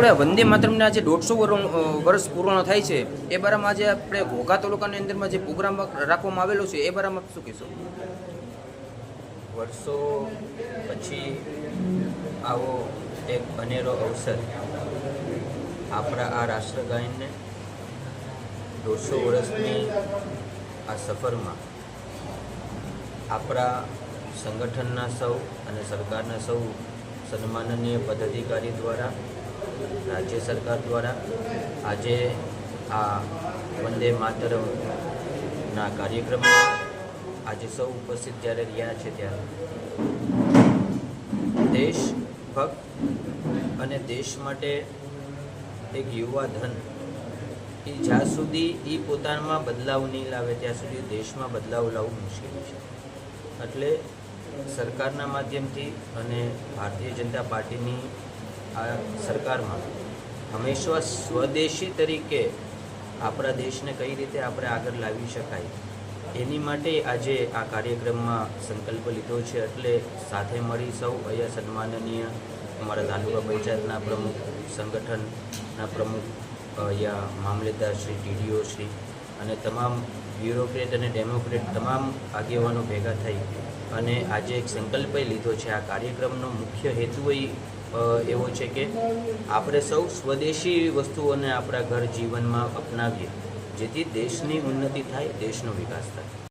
વંદે માતરમના જે દોઢસો વર્ષ પૂર્ણ થાય છે, એ બારામાં આજે આપણે ઘોઘા તાલુકાની અંદરમાં જે પ્રોગ્રામ રાખવામાં આવેલો છે, એ બારામાં શું કહેશો? વર્ષો પછી આવો એક અનેરો અવસર. આપણા આ રાષ્ટ્રગાયનને દોઢસો વર્ષની આ સફરમાં આપણા સંગઠનના સૌ અને સરકારના સૌ સન્માનનીય પદાધિકારી દ્વારા રાજ્ય સરકાર દ્વારા આજે આ વંદે માતરમના કાર્યક્રમમાં આજે સૌ ઉપસ્થિત જ્યારે રહ્યા છે ત્યારે દેશ ભક્ત અને દેશ માટે એક યુવા ધન એ જ્યાં સુધી એ પોતામાં બદલાવ નહીં લાવે, ત્યાં સુધી દેશમાં બદલાવ લાવવું મુશ્કેલ છે. એટલે સરકારના માધ્યમથી અને ભારતીય જનતા પાર્ટીની આ સરકારમાં હંમેશા સ્વદેશી તરીકે આપણા દેશને કઈ રીતે આપણે આગળ લાવી શકાય, એની માટે આજે આ કાર્યક્રમમાં સંકલ્પ લીધો છે. એટલે સાથે મળી સૌ અહીંયા સન્માનનીય અમારા તાલુકા પંચાયતના પ્રમુખ, સંગઠનના પ્રમુખ, અહીંયા મામલેદાર શ્રી ટીડીઓ શ્રી અને તમામ બ્યુરોક્રેટ અને ડેમોક્રેટ તમામ આગેવાનો ભેગા થઈ અને આજે એક સંકલ્પ લીધો છે. આ કાર્યક્રમનો મુખ્ય હેતુ એ એવો છે કે આપણે સૌ સ્વદેશી વસ્તુઓને આપણા ઘર જીવનમાં અપનાવીએ, જેથી દેશની ઉન્નતિ થાય, દેશનો વિકાસ થાય.